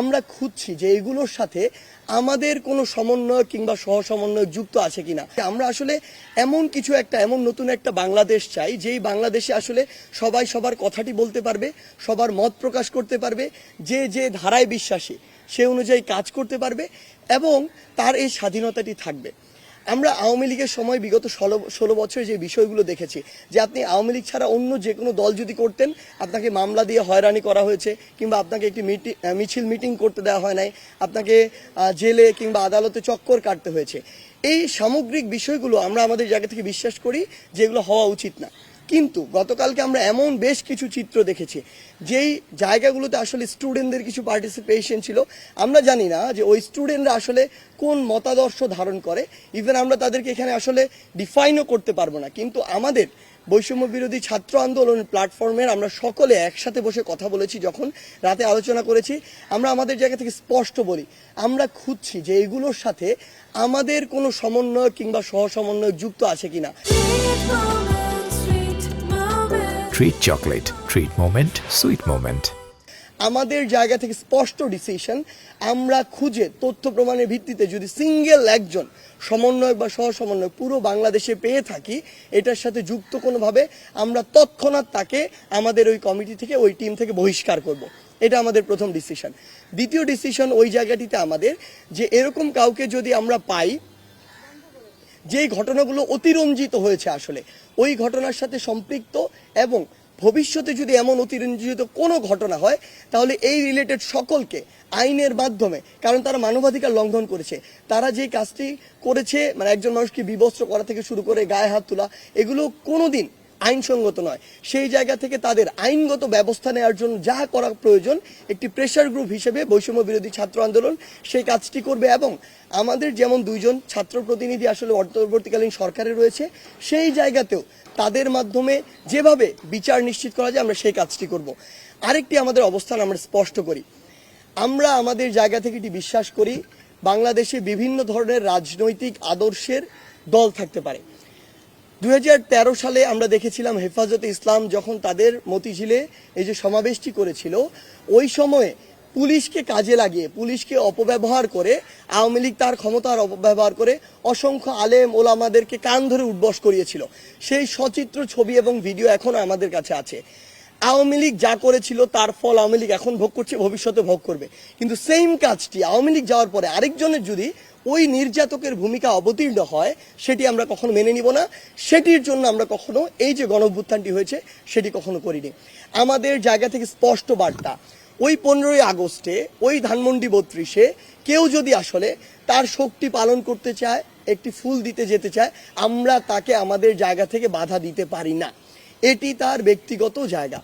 আমরা খুঁজছি যে এগুলোর সাথে আমাদের কোনো সমন্বয় কিংবা সহ সমন্বয় যুক্ত আছে কিনা। আমরা আসলে এমন কিছু একটা, এমন নতুন একটা বাংলাদেশ চাই, যেই বাংলাদেশে আসলে সবাই সবার কথাটি বলতে পারবে, সবার মত প্রকাশ করতে পারবে, যে যে ধারায় বিশ্বাসী সে অনুযায়ী কাজ করতে পারবে এবং তার এই স্বাধীনতাটি থাকবে। আমরা আওয়ামী লীগের সময় বিগত ষোলো ষোলো বছরে যে বিষয়গুলো দেখেছি, যে আপনি আওয়ামী লীগ ছাড়া অন্য যে কোনো দল যদি করতেন, আপনাকে মামলা দিয়ে হয়রানি করা হয়েছে, কিংবা আপনাকে একটি মিছিল মিটিং করতে দেওয়া হয় নাই, আপনাকে জেলে কিংবা আদালতে চক্কর কাটতে হয়েছে। এই সামগ্রিক বিষয়গুলো আমরা আমাদের জায়গা থেকে বিশ্বাস করি, যেগুলো হওয়া উচিত না। কিন্তু গতকালকে আমরা এমন বেশ কিছু চিত্র দেখেছি, যেই জায়গাগুলোতে আসলে স্টুডেন্টদের কিছু পার্টিসিপেশন ছিল। আমরা জানি না যে ওই স্টুডেন্টরা আসলে কোন মতাদর্শ ধারণ করে। ইভেন আমরা তাদেরকে এখানে আসলে ডিফাইনও করতে পারব না। কিন্তু আমাদের বৈষম্য বিরোধী ছাত্র আন্দোলন প্ল্যাটফর্মের আমরা সকলে একসাথে বসে কথা বলেছি, যখন রাতে আলোচনা করেছি। আমরা আমাদের জায়গা থেকে স্পষ্ট বলি, আমরা খুঁজছি যে এগুলোর সাথে আমাদের কোনো সমন্বয় কিংবা সহ সমন্বয় যুক্ত আছে কিনা। Moment. Chocolate treat Treat sweet moment. আমাদের জায়গা থেকে স্পষ্ট ডিসিশন আমরা খুঁজে তথ্য প্রমাণের ভিত্তিতে যদি সিঙ্গেল একজন সমন্বয়ক বা সহ সমন্বয়ক পুরো বাংলাদেশে পেয়ে থাকি, এটার সাথে যুক্ত কোনোভাবে আমরা তৎক্ষণাৎ তাকে আমাদের ওই কমিটি থেকে, ওই টিম থেকে বহিষ্কার করব। এটা আমাদের প্রথম ডিসিশন দ্বিতীয় ডিসিশন ওই জায়গাটিতে আমাদের যে এরকম কাউকে যদি আমরা পাই, যেই ঘটনাগুলো অতিরঞ্জিত হয়েছে আসলে, ওই ঘটনার সাথে সম্পৃক্ত এবং ভবিষ্যতে যদি এমন অতিরঞ্জিত কোনো ঘটনা হয়, তাহলে এই রিলেটেড সকলকে আইনের মাধ্যমে, কারণ তারা মানবাধিকার লঙ্ঘন করেছে, তারা যে কাজটি করেছে মানে একজন মানুষকে বিবস্ত্র করা থেকে শুরু করে গায়ে হাত তোলা, এগুলো কোনোদিন আইনসঙ্গত নয়। সেই জায়গা থেকে তাদের আইনগত ব্যবস্থা নেওয়ার জন্য যা করা প্রয়োজন, একটি প্রেশার গ্রুপ হিসেবে বৈষম্য বিরোধী ছাত্র আন্দোলন সেই কাজটি করবে এবং আমাদের যেমন দুইজন ছাত্র প্রতিনিধি আসলে অন্তর্বর্তীকালীন সরকারে রয়েছে, সেই জায়গাতেও তাদের মাধ্যমে যেভাবে বিচার নিশ্চিত করা যায়, আমরা সেই কাজটি করব। আরেকটি আমাদের অবস্থান আমরা স্পষ্ট করি। আমরা আমাদের জায়গা থেকে এটি বিশ্বাস করি, বাংলাদেশে বিভিন্ন ধরনের রাজনৈতিক আদর্শের দল থাকতে পারে। দুই হাজার তেরো সালে আমরা দেখেছিলাম হেফাজতে ইসলাম যখন তাদের মতিঝিলে এই যে সমাবেশটি করেছিল, ওই সময়ে পুলিশকে কাজে লাগিয়ে, পুলিশকে অপব্যবহার করে, আওয়ামী লীগ তার ক্ষমতার অপব্যবহার করে অসংখ্য আলেম ওলামাদেরকে কান ধরে উঠবস করিয়েছিল। সেই সচিত্র, ছবি এবং ভিডিও এখনও আমাদের কাছে আছে। আওয়ামী লীগ যা করেছিল তার ফল আওয়ামী লীগ এখন ভোগ করছে, ভবিষ্যতে ভোগ করবে। কিন্তু সেম কাজটি আওয়ামী লীগ যাওয়ার পরে আরেকজনের যদি ওই নির্যাতকের ভূমিকা অবতীর্ণ হয়, সেটি আমরা কখনো মেনে নিব না। সেটির জন্য আমরা কখনো এই যে গণভ্যুত্থানটি হয়েছে, সেটি কখনো করিনি। আমাদের জায়গা থেকে স্পষ্ট বার্তা, ওই পনেরোই আগস্টে, ওই ধানমন্ডি বত্রিশে কেউ যদি আসলে তার শক্তি পালন করতে চায়, একটি ফুল দিতে যেতে চায়, আমরা তাকে আমাদের জায়গা থেকে বাধা দিতে পারি না। এটি তার ব্যক্তিগত জায়গা।